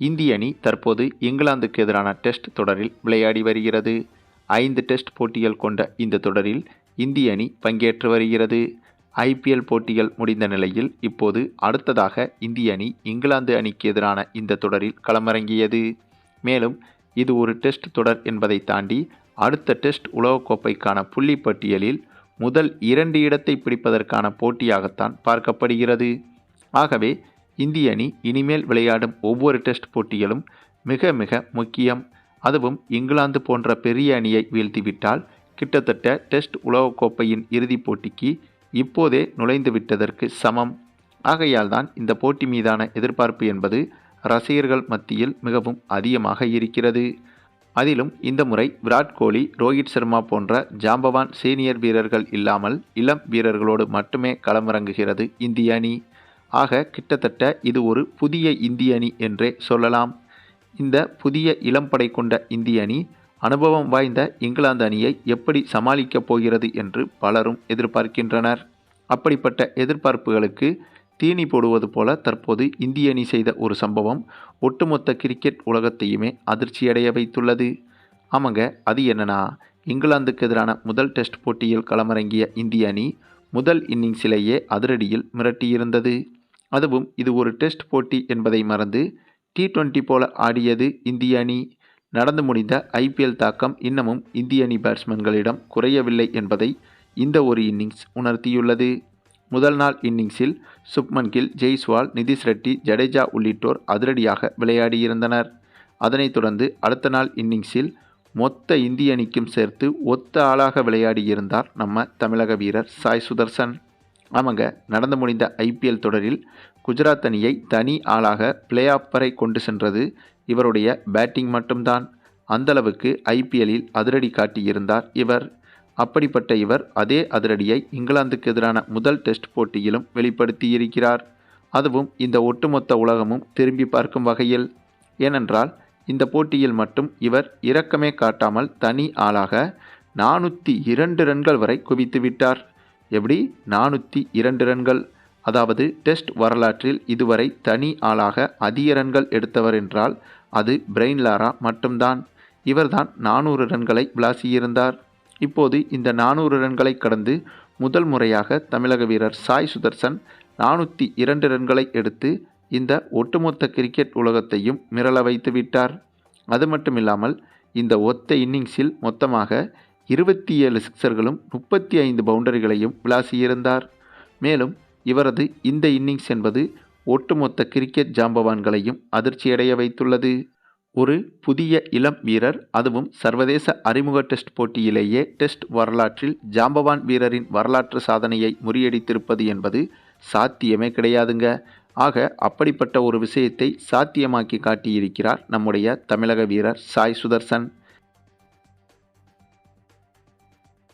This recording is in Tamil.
இந்திய அணி தற்போது இங்கிலாந்துக்கு எதிரான டெஸ்ட் தொடரில் விளையாடி வருகிறது. ஐந்து டெஸ்ட் போட்டிகள் கொண்ட இந்த தொடரில் இந்திய அணி பங்கேற்று வருகிறது. ஐபிஎல் போட்டிகள் முடிந்த நிலையில் இப்போது அடுத்ததாக இந்திய அணி இங்கிலாந்து அணிக்கு எதிரான இந்த தொடரில் களமிறங்கியது. மேலும் இது ஒரு டெஸ்ட் தொடர் என்பதை தாண்டி அடுத்த டெஸ்ட் உலகக்கோப்பைக்கான புள்ளி பட்டியலில் முதல் இரண்டு இடத்தை பிடிப்பதற்கான போட்டியாகத்தான் பார்க்கப்படுகிறது. ஆகவே இந்திய அணி இனிமேல் விளையாடும் ஒவ்வொரு டெஸ்ட் போட்டிகளும் மிக மிக முக்கியம். அதுவும் இங்கிலாந்து போன்ற பெரிய அணியை வீழ்த்திவிட்டால் கிட்டத்தட்ட டெஸ்ட் உலகக்கோப்பையின் இறுதிப் போட்டிக்கு இப்போதே நுழைந்து விட்டதற்கு சமம். ஆகையால் தான் இந்த போட்டி மீதான எதிர்பார்ப்பு என்பது ரசிகர்கள் மத்தியில் மிகவும் அதிகமாக இருக்கிறது. அதிலும் இந்த முறை விராட் கோலி ரோஹித் சர்மா போன்ற ஜாம்பவான் சீனியர் வீரர்கள் இல்லாமல் இளம் வீரர்களோடு மட்டுமே களமிறங்குகிறது இந்திய அணி. ஆக கிட்டத்தட்ட இது ஒரு புதிய இந்திய அணி என்றே சொல்லலாம். இந்த புதிய இளம்படை கொண்ட இந்திய அணி அனுபவம் வாய்ந்த இங்கிலாந்து அணியை எப்படி சமாளிக்கப் போகிறது என்று பலரும் எதிர்பார்க்கின்றனர். அப்படிப்பட்ட எதிர்பார்ப்புகளுக்கு தீனி போடுவது போல தற்போது இந்திய அணி செய்த ஒரு சம்பவம் ஒட்டுமொத்த கிரிக்கெட் உலகத்தையுமே அதிர்ச்சியடைய வைத்துள்ளது. ஆமாங்க அது என்னன்னா இங்கிலாந்துக்கு எதிரான முதல் டெஸ்ட் போட்டியில் களமிறங்கிய இந்திய அணி முதல் இன்னிங்ஸிலேயே அதிரடியில் மிரட்டியிருந்தது. அதுவும் இது ஒரு டெஸ்ட் போட்டி என்பதை மறந்து டி டுவெண்ட்டி போல ஆடியது இந்திய அணி. நடந்து முடிந்த ஐபிஎல் தாக்கம் இன்னமும் இந்திய அணி பேட்ஸ்மேன்களிடம் குறையவில்லை என்பதை இந்த ஒரு இன்னிங்ஸ் உணர்த்தியுள்ளது. முதல் நாள் இன்னிங்ஸில் சுப்மன் கில் ஜெய்ஸ்வால் நிதிஷ் ரெட்டி ஜடேஜா உள்ளிட்டோர் அதிரடியாக விளையாடியிருந்தனர். அதனைத் தொடர்ந்து அடுத்த நாள் இன்னிங்ஸில் மொத்த இந்திய அணிக்கும் சேர்த்து ஒத்த ஆளாக விளையாடியிருந்தார் நம்ம தமிழக வீரர் சாய் சுதர்சன். ஆமாங்க நடந்து முடிந்த ஐபிஎல் தொடரில் குஜராத் அணியை தனி ஆளாக பிளே ஆஃப் வரை கொண்டு சென்றது இவருடைய பேட்டிங் மட்டும்தான். அந்தளவுக்கு ஐபிஎல்லில் அதிரடி காட்டியிருந்தார் இவர். அப்படிப்பட்ட இவர் அதே அதிரடியை இங்கிலாந்துக்கு எதிரான முதல் டெஸ்ட் போட்டியிலும் வெளிப்படுத்தியிருக்கிறார். அதுவும் இந்த ஒட்டுமொத்த உலகமும் திரும்பி பார்க்கும் வகையில். ஏனென்றால் இந்த போட்டியில் மட்டும் இவர் இரக்கமே காட்டாமல் தனி ஆளாக நானூற்றி இரண்டு ரன்கள் வரை குவித்து விட்டார். எப்படி? நானூற்றி இரண்டு ரன்கள். அதாவது டெஸ்ட் வரலாற்றில் இதுவரை தனி ஆளாக அதிக ரன்கள் எடுத்தவர் என்றால் அது பிரெயின் லாரா மட்டும்தான். இவர்தான் நானூறு ரன்களை விளாசியிருந்தார். இப்போது இந்த நானூறு ரன்களை கடந்து முதல் முறையாக தமிழக வீரர் சாய் சுதர்சன் நானூற்றி இரண்டு ரன்களை எடுத்து இந்த ஒட்டுமொத்த கிரிக்கெட் உலகத்தையும் மிரள வைத்து விட்டார் அது மட்டுமில்லாமல் இந்த ஒத்த இன்னிங்ஸில் மொத்தமாக இருபத்தி ஏழு சிக்சர்களும் முப்பத்தி ஐந்து பவுண்டரிகளையும் விளாசியிருந்தார். மேலும் இவரது இந்த இன்னிங்ஸ் என்பது ஒட்டுமொத்த கிரிக்கெட் ஜாம்பவான்களையும் அதிர்ச்சியடைய வைத்துள்ளது. ஒரு புதிய இளம் வீரர் அதுவும் சர்வதேச அறிமுக டெஸ்ட் போட்டியிலேயே டெஸ்ட் வரலாற்றில் ஜாம்பவான் வீரரின் வரலாற்று சாதனையை முறியடித்திருப்பது என்பது சாத்தியமே கிடையாதுங்க. ஆக அப்படிப்பட்ட ஒரு விஷயத்தை சாத்தியமாக்கி காட்டியிருக்கிறார் நம்முடைய தமிழக வீரர் சாய் சுதர்சன்.